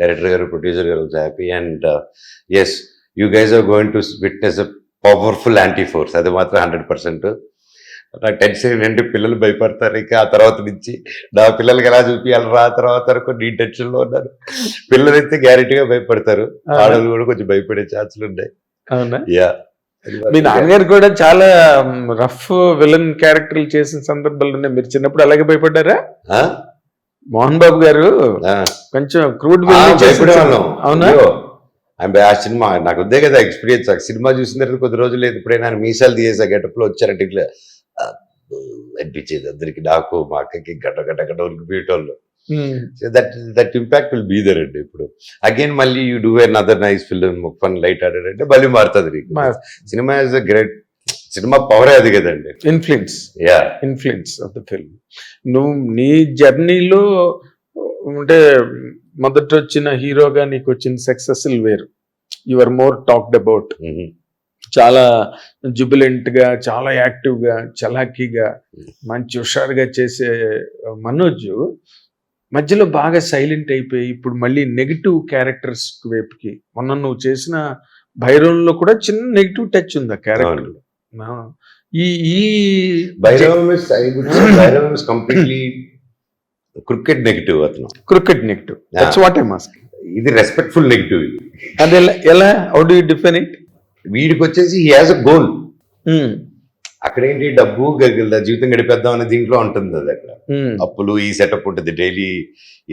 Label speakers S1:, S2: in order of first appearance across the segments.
S1: Director గారు producer గారు happy and yes you guys are going to witness a powerful anti force అది మాత్రం hundred percent నాకు tension ఏంటంటే పిల్లలు భయపడతారు. ఇంకా ఆ తర్వాత నుంచి నా పిల్లలకి ఎలా చూపించాలి ఆ తర్వాత వరకు నీ టెన్షన్లో ఉన్నారు పిల్లలు అయితే గ్యారెంటీగా భయపడతారు. ఆడవాళ్ళు కూడా కొంచెం భయపడే ఛాన్సులు ఉన్నాయి. యా
S2: మీ నాన్నగారు కూడా చాలా రఫ్ విలన్ క్యారెక్టర్లు చేసిన సందర్భాలు ఉన్నాయి మీరు చిన్నప్పుడు అలాగే భయపడ్డారా? మోహన్ బాబు గారు కొంచెం క్రూడ్ అవునా?
S1: ఆ సినిమా నాకు ఉందే కదా ఎక్స్పీరియన్స్ ఆ సినిమా చూసిన తర్వాత కొద్ది రోజులు లేదు. ఇప్పుడైనా ఆయన మీసాలు తీసేసా గెటప్లో వచ్చారంటే ఇట్లా అనిపించేది అందరికి. నాకు మా అక్కకి గడ్డ గడ్డ గడ్డ ఉరికిపోయేటోళ్ళు. That that impact will be there అండి ఇప్పుడు. అగైన్ మళ్ళీ you do another nice film fun light ఆడారంటే మళ్ళీ మారుతుంది సినిమా ఇస్ అ గ్రేట్ సినిమా పవరే అది కదండి
S2: influence
S1: yeah.
S2: Influence of the film నువ్వు నీ జర్నీలో అంటే మొదట వచ్చిన హీరోగా నీకు వచ్చిన సక్సెస్ వేరు యువర్ మోర్ టాక్డ్ అబౌట్ చాలా jubilant గా చాలా యాక్టివ్గా చలాకీగా మంచి హుషారుగా చేసే మనోజ్ మధ్యలో బాగా సైలెంట్ అయిపోయి ఇప్పుడు మళ్ళీ నెగిటివ్ క్యారెక్టర్స్ వైపుకి. మొన్న నువ్వు చేసిన భైరవంలో కూడా చిన్న నెగిటివ్ టచ్ ఉంది ఆ క్యారెక్టర్ ఈ ఈ
S1: Bhairavam is I would say is completely cricket negative అతను
S2: cricket negative that's what I mask
S1: ఇది రెస్పెక్ట్ఫుల్ నెగిటివ్ ఇది.
S2: అది ఎలా how do you define it
S1: వీడికి వచ్చేసి హీ హాజ్ అ గోల్ అక్కడ ఏంటి డబ్బు జీవితం గడిపేద్దాం అనే దీంట్లో ఉంటుంది అది అక్కడ. అప్పులు ఈ సెటప్ ఉంటుంది డైలీ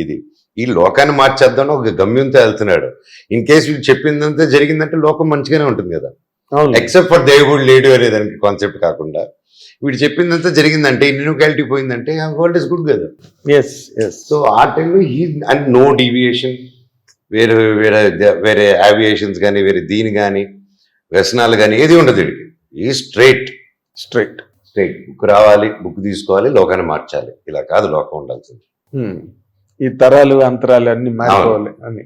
S1: ఇది. ఈ లోకాన్ని మార్చేద్దాం అని ఒక గమ్యంతో వెళ్తున్నాడు ఇన్ కేస్ వీడు చెప్పిందంతా జరిగిందంటే లోకం మంచిగానే ఉంటుంది కదా. ఎక్సెప్ట్ ఫర్ దేవుడు లేడు అనే దానికి కాన్సెప్ట్ కాకుండా వీడు చెప్పిందంతా జరిగిందంటే ఇన్క్వాలిటీ పోయిందంటే వరల్డ్ ఇస్ గుడ్ కదా.
S2: ఎస్ ఎస్
S1: సో ఆ టైంలో ఈ అండ్ నో డీవియేషన్ వేరే వేరే వేరే ఏవియేషన్స్ కానీ వేరే దీని కానీ వ్యసనాలు కానీ ఏది ఉండదు వీడికి. ఈ స్ట్రైట్
S2: స్ట్రైట్
S1: స్ట్రైట్ బుక్ రావాలి బుక్ తీసుకోవాలి లోకాన్ని మార్చాలి. ఇలా కాదు లోకం ఉండాల్సింది.
S2: ఈ తరాలు అంతరాలు అన్ని మారిపోవాలి అని.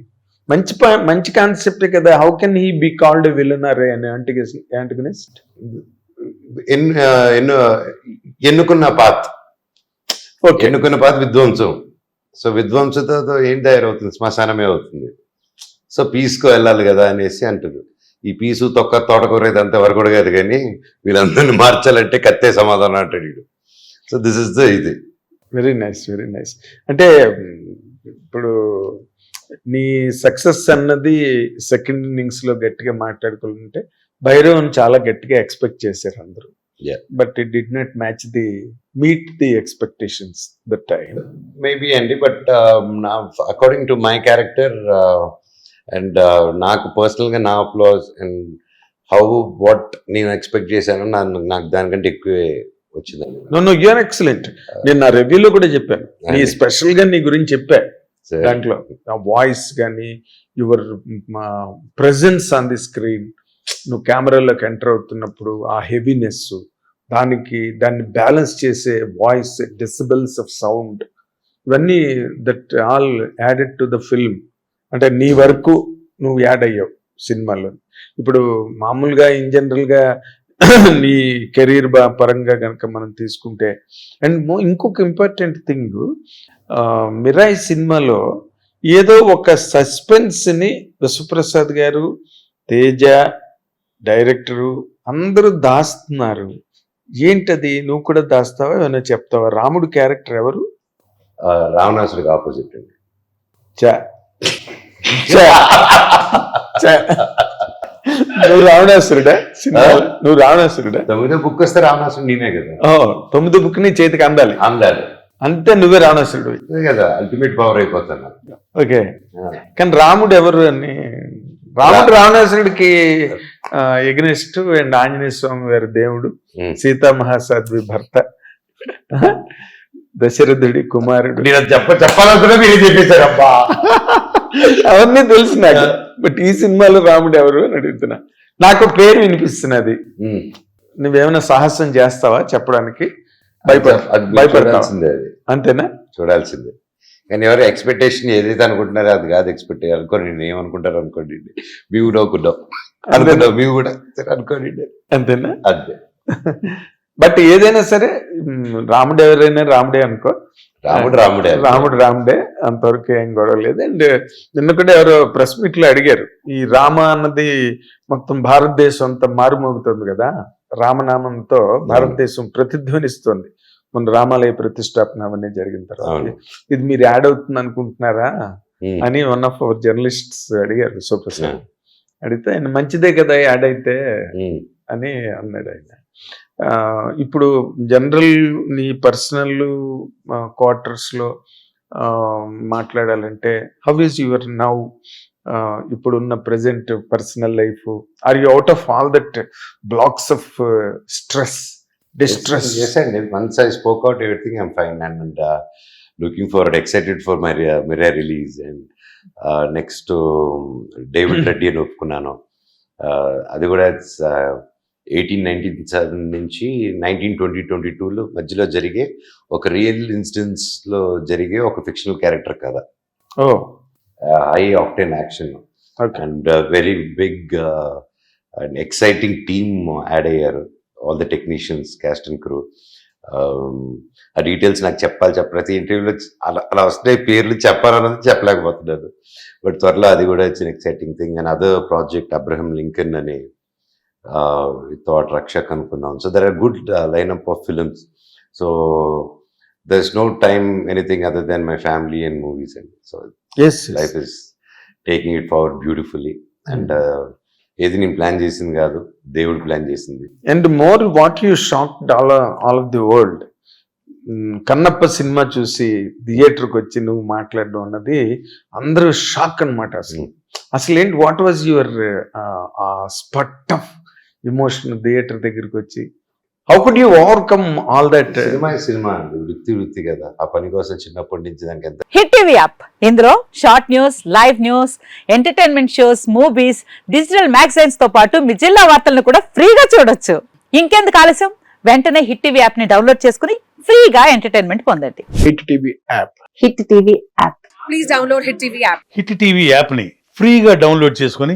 S2: మంచి మంచి కాన్సెప్ట్ కదా. How can he be called villain or అని యాంటగనిస్ట్
S1: ఎన్ ఎన్ను ఎన్నుకున్న పాత్.
S2: ఓకే.
S1: ఎన్నుకున్న పాత్ విధ్వంసం. సో విధ్వంసతో ఏం తయారవుతుంది? శ్మశానమే అవుతుంది. సో పీస్కు వెళ్ళాలి కదా అనేసి అంటుంది. ఈ పీసు తొక్క తోటకూర ఇదంతా వరకు కూడా కాదు కానీ వీళ్ళందరినీ మార్చాలంటే కత్తే సమాధానం అంటాడు సో దిస్ ఇస్ ద ఇది.
S2: వెరీ నైస్ వెరీ నైస్ అంటే ఇప్పుడు నీ సక్సెస్ అన్నది సెకండ్ ఇన్నింగ్స్లో గట్టిగా మాట్లాడుకుంటే భైరవన్ చాలా గట్టిగా ఎక్స్పెక్ట్ చేశారు అందరూ. But it did not match the meet the expectations that time
S1: maybe అండి బట్ నా according to my character and నాకు పర్సనల్గా నా అప్లాస్ అండ్ హౌ వాట్ నేను ఎక్స్పెక్ట్ చేశాను నాకు దానికంటే ఎక్కువే వచ్చిందండి
S2: నో నో యూఆర్ ఎక్సలెంట్ నేను నా రివ్యూలో కూడా చెప్పాను. నీ
S1: అండి.
S2: స్పెషల్గా నీ గురించి చెప్పా.
S1: So,
S2: దాంట్లో ఆ వాయిస్ కానీ your presence on the screen నువ్వు కెమెరాలోకి ఎంటర్ అవుతున్నప్పుడు ఆ హెవీనెస్ దానికి దాన్ని బ్యాలెన్స్ చేసే వాయిస్ డెసిబల్స్ ఆఫ్ సౌండ్ ఇవన్నీ that all added to the film అంటే నీ వరకు నువ్వు యాడ్ అయ్యావు సినిమాలో. ఇప్పుడు మామూలుగా ఇన్ జనరల్గా నీ కెరీర్ బా పరంగా కనుక మనం తీసుకుంటే అండ్ ఇంకొక ఇంపార్టెంట్ థింగ్ మిరాయి సినిమాలో ఏదో ఒక సస్పెన్స్ని విశ్వప్రసాద్ గారు తేజ డైరెక్టరు అందరూ దాస్తున్నారు. ఏంటది? నువ్వు కూడా దాస్తావా? ఏమైనా చెప్తావా? రాముడు క్యారెక్టర్ ఎవరు?
S1: రావణాసుడికి ఆపోజిట్ అండి.
S2: చా. నువ్వు రావణాసురుడా? నువ్వు రావణాసురుడా?
S1: తొమ్మిదో బుక్ వస్తే రావణాసుడు నేనే కదా.
S2: ఓ తొమ్మిది బుక్ నీ చేతికి అందాలి.
S1: అందాలి.
S2: అంతే నువ్వే రావణాసురుడు
S1: అదే కదా అల్టిమేట్ పవర్ అయిపోతాను.
S2: ఓకే. కానీ రాముడు ఎవరు అని? రాముడు రావణాసురుడికి ఎగ్నెస్ట్ అండ్ ఆంజనేయ స్వామి వారి దేవుడు. సీతా మహాసాధ్వి భర్త దశరథుడి కుమారుడు.
S1: నేను చెప్ప చెప్పాలనుకున్నా మీరు చెప్పేశారు అబ్బా.
S2: అవన్నీ తెలుసు నాకు. బట్ ఈ సినిమాలో రాముడు ఎవరు అని అడుగుతున్నా. నాకు పేరు వినిపిస్తున్నది. నువ్వేమైనా సాహసం చేస్తావా చెప్పడానికి? భయపడ
S1: అది మీరు
S2: భయపడతావా?
S1: చూడాల్సిందే అది.
S2: అంతేనా?
S1: చూడాల్సిందే. కానీ ఎవరు ఎక్స్పెక్టేషన్ ఏదైతే అనుకుంటున్నారో అది కాదు ఎక్స్పెక్ట్ అనుకోండి ఏమనుకుంటారు అనుకోండి. మేము కూడా అనుకుంటాం. మేము కూడా అనుకోండి.
S2: అంతేనా?
S1: అంతే.
S2: బట్ ఏదైనా సరే రాముడు ఎవరైనా రాముడే అనుకో.
S1: రాముడు రాముడే
S2: రాముడు రాముడే అంతవరకు ఏం గొడవ లేదు. అండ్ నిన్న కూడా ఎవరో ప్రెస్ మీట్లో అడిగారు ఈ రామ అన్నది మొత్తం భారతదేశం అంతా మారుమోగుతుంది కదా. రామనామంతో భారతదేశం ప్రతిధ్వనిస్తుంది. మన రామాలయ ప్రతిష్టాపన అవన్నీ జరిగిన తర్వాత. ఇది మీరు యాడ్ అవుతుంది అనుకుంటున్నారా. అని వన్ ఆఫ్ అవర్ జర్నలిస్ట్స్ అడిగారు సుప్రసాద్. అడిగితే ఆయన మంచిదే కదా యాడ్ అయితే. అని అన్నాడు ఆయన. ఇప్పుడు జనరల్ నీ పర్సనల్ క్వార్టర్స్లో ఆ, మాట్లాడాలంటే హౌ ఈజ్ యువర్ నౌ ఇప్పుడున్న present personal life? Are you out of all that blocks of stress distress?
S1: Yes, and once I spoke out everything, I'm fine. And, and uh, looking forward, excited for my uh, Mirai release. And uh, next to David Reddy అని ఒప్పుకున్నాను. Uh, అది కూడా eighteen nineteen seven నుంచి nineteen twenty twenty టూలో మధ్యలో జరిగే ఒక real ఇన్సిడెన్స్లో జరిగే ఒక ఫిక్షనల్ క్యారెక్టర్ కదా
S2: ఓ.
S1: High octane action. And very big and exciting team add అయ్యారు all the technicians cast and crew. ఆ డీటెయిల్స్ నాకు చెప్పాలి చెప్ప ప్రతి ఇంటర్వ్యూలో అలా అలా వస్తున్నాయి పేర్లు చెప్పాలన్నది చెప్పలేకపోతున్నాను. బట్ త్వరలో అది కూడా it's exciting thing. And other project Abraham Lincoln అని థాట్ రక్షక్ అనుకున్నాం. So there are good lineup of films so there is no time anything other than my family and movies and so life is taking it forward beautifully and ఏది నేను plan చేసింది కాదు దేవుడు plan చేసింది.
S2: And more what you shock all all of the world Kannappa cinema చూసి థియేటర్కి వచ్చి నువ్వు మాట్లాడడం అన్నది అందరూ షాక్ అన్నమాట అసలు. అసలు ఏంటి what was your spot of emotion theatre దగ్గరికి వచ్చి how could you overcome all that
S1: cinema సినిమా అండి వృత్తి వృత్తి కదా. ఆ పని కోసం చిన్నప్పటి నుంచి దానికి ఎంత
S3: హిట్ టీవీ యాప్. ఇందులో short news live news entertainment shows movies digital మ్యాగజైన్స్తో పాటు మీ జిల్లా వార్తలను కూడా ఫ్రీగా చూడొచ్చు. ఇంకెందుకు ఆలస్యం? వెంటనే హిట్ టీవీ యాప్ని డౌన్లోడ్ చేసుకుని ఫ్రీగా ఎంటర్టైన్మెంట్ పొందండి.
S2: Hit TV app.
S3: Hit TV app.
S4: Please download Hit TV app.
S5: Hit TV యాప్ని ఫ్రీగా డౌన్లోడ్ చేసుకొని